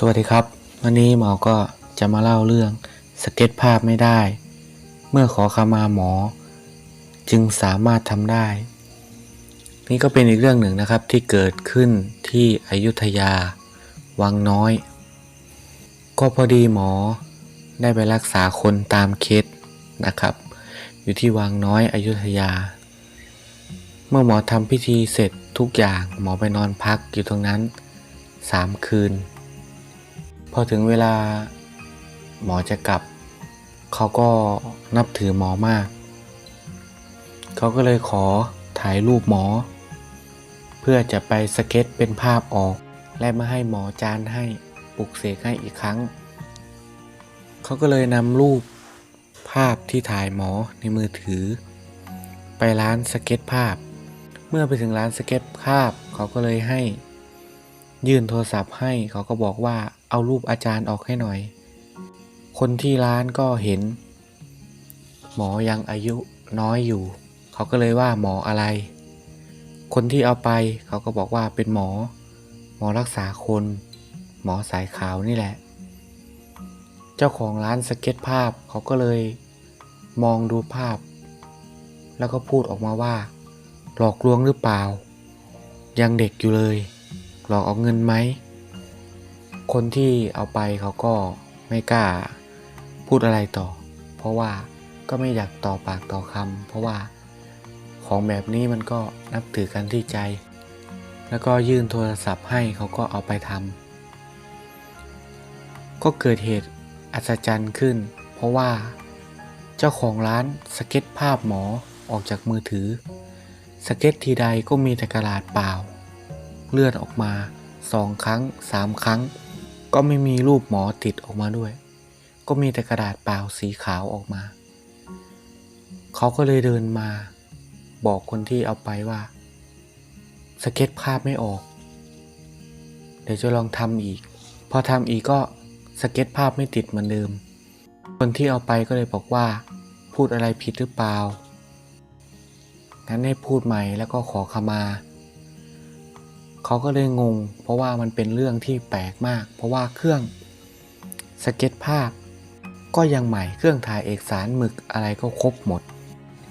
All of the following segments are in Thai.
สวัสดีครับ วันนี้หมอก็จะมาเล่าเรื่องสเก็ตภาพไม่ได้ เมื่อขอขมาหมอ จึงสามารถทำได้ นี่ก็เป็นอีกเรื่องหนึ่งนะครับที่เกิดขึ้นที่อยุธยา วังน้อย ก็พอดีหมอได้ไปรักษาคนตามเคสนะครับ อยู่ที่วังน้อยอยุธยา เมื่อหมอทำพิธีเสร็จทุกอย่างหมอไปนอนพักอยู่ตรงนั้นสามคืน อถึงเวลาหมอจะกลับ เขาก็นับถือหมอมาก เขาก็เลยขอถ่ายรูปหมอ เพื่อจะไปสเก็ตเป็นภาพออก และมาให้หมอจานให้ปลุกเสกให้อีกครั้ง เขาก็เลยนำรูปภาพที่ถ่ายหมอในมือถือ ไปร้านสเก็ตภาพ เมื่อไปถึงร้านสเก็ตภาพ เขาก็เลยให้ยื่นโทรศัพท์ให้เขาก็บอกว่า เอารูปอาจารย์ออกให้หน่อย คนที่ร้านก็เห็น หมอยังอายุน้อยอยู่ เขาก็เลยว่าหมออะไร คนที่เอาไปเขาก็บอกว่าเป็นหมอ หมอรักษาคน หมอสายขาวนี่แหละ เจ้าของร้านสเก็ตภาพเขาก็เลยมองดูภาพ แล้วก็พูดออกมาว่า หลอกลวงหรือเปล่า ยังเด็กอยู่เลย หลอกเอาเงินไหม คนที่เอาไปเขาก็ไม่กล้าพูดอะไรต่อ เพราะว่าก็ไม่อยากต่อปากต่อคำเพราะว่าของแบบนี้มันก็นับถือกันที่ใจ แล้วก็ยื่นโทรศัพท์ให้เขาก็เอาไปทำก็เกิดเหตุอัศจรรย์ขึ้น เพราะว่าเจ้าของร้านสเก็ตภาพหมอออกจากมือถือ สเก็ตทีใดก็มีแต่กระดาษเปล่า เลือนออกมาสองครั้งสามครั้ง ก็ไม่มีรูปหมอติดออกมาด้วย ก็มีแต่กระดาษเปล่าสีขาวออกมา เขาก็เลยเดินมา บอกคนที่เอาไปว่า สเก็ตภาพไม่ออก เดี๋ยวจะลองทำอีก พอทำอีกก็สเก็ตภาพไม่ติดเหมือนเดิม คนที่เอาไปก็เลยบอกว่า พูดอะไรผิดหรือเปล่างั้นให้พูดใหม่แล้วก็ขอขมา เขาก็เลยงง เพราะว่ามันเป็นเรื่องที่แปลกมาก เพราะว่าเครื่องสเก็ตภาพ ก็ยังใหม่เครื่องถ่ายเอกสารหมึกอะไรก็ครบหมด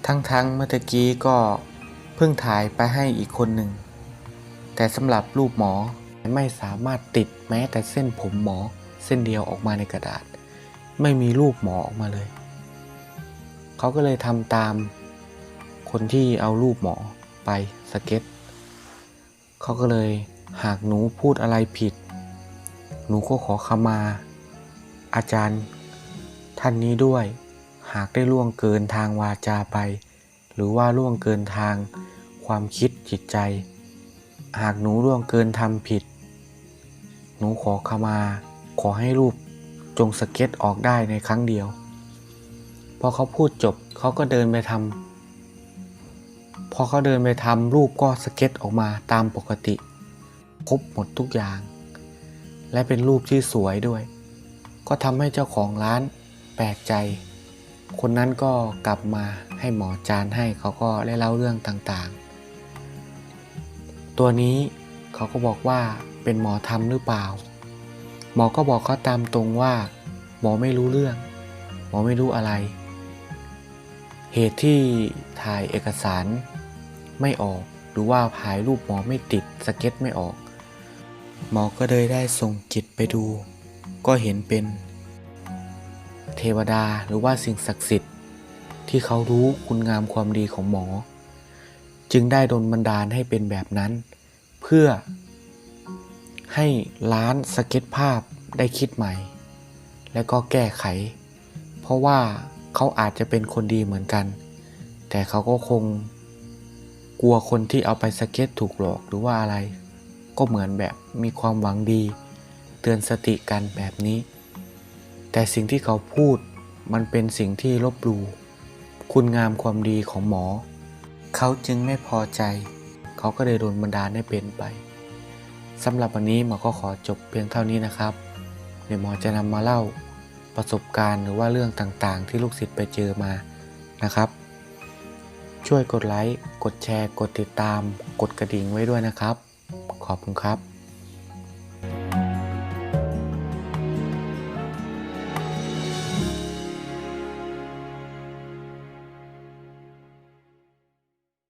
ทั้งๆเมื่อกี้ก็เพิ่งถ่ายไปให้อีกคนหนึ่ง แต่สำหรับรูปหมอไม่สามารถติดแม้แต่เส้นผมหมอเส้นเดียวออกมาในกระดาษ ไม่มีรูปหมอออกมาเลย เขาก็เลยทำตามคนที่เอารูปหมอไปสเก็ต เขาก็เลยหากหนูพูดอะไรผิด หนูก็ขอขมา อาจารย์ ท่านนี้ด้วย หากได้ล่วงเกินทางวาจาไป หรือว่าล่วงเกินทางความคิดจิตใจ หากหนูล่วงเกินทำผิด หนูขอขมา ขอให้รูปจงสเก็ตออกได้ในครั้งเดียว พอเขาพูดจบเขาก็เดินไปทำ พอเขาเดินไปทำรูปก็สเก็ตออกมาตามปกติ ครบหมดทุกอย่าง และเป็นรูปที่สวยด้วย ก็ทำให้เจ้าของร้านแปลกใจ คนนั้นก็กลับมาให้หมอจานให้เขาก็ได้เล่าเรื่องต่างๆ ตัวนี้เขาก็บอกว่าเป็นหมอทำหรือเปล่า หมอก็บอกเขาตามตรงว่า หมอไม่รู้เรื่อง หมอไม่รู้อะไร เหตุที่ถ่ายเอกสาร ไม่ออก หรือว่าถ่ายรูปหมอไม่ติดสเก็ตไม่ออก หมอก็เลยได้ส่งจิตไปดู ก็เห็นเป็น เทวดาหรือว่าสิ่งศักดิ์สิทธิ์ ที่เขารู้คุณงามความดีของหมอ จึงได้ดลบันดาลให้เป็นแบบนั้น เพื่อให้ร้านสเก็ตภาพได้คิดใหม่ และก็แก้ไข เพราะว่าเขาอาจจะเป็นคนดีเหมือนกัน แต่เขาก็คง กลัวคนที่เอาไปสเก็ตถูกหลอกหรือว่าอะไร ก็เหมือนแบบมีความหวังดี เตือนสติกันแบบนี้ แต่สิ่งที่เขาพูดมันเป็นสิ่งที่ลบหลู่คุณงามความดีของหมอ เขาจึงไม่พอใจ เขาก็เลยโดนบันดาลให้เป็นไปสำหรับวันนี้หมอก็ขอจบเพียงเท่านี้นะครับ เดี๋ยวหมอจะนำมาเล่าประสบการณ์หรือว่าเรื่องต่างๆ ที่ลูกศิษย์ไปเจอมานะครับ ช่วยกดไลค์ กดแชร์ กดติดตาม กดกระดิ่งไว้ด้วยนะครับ ขอบคุณครับ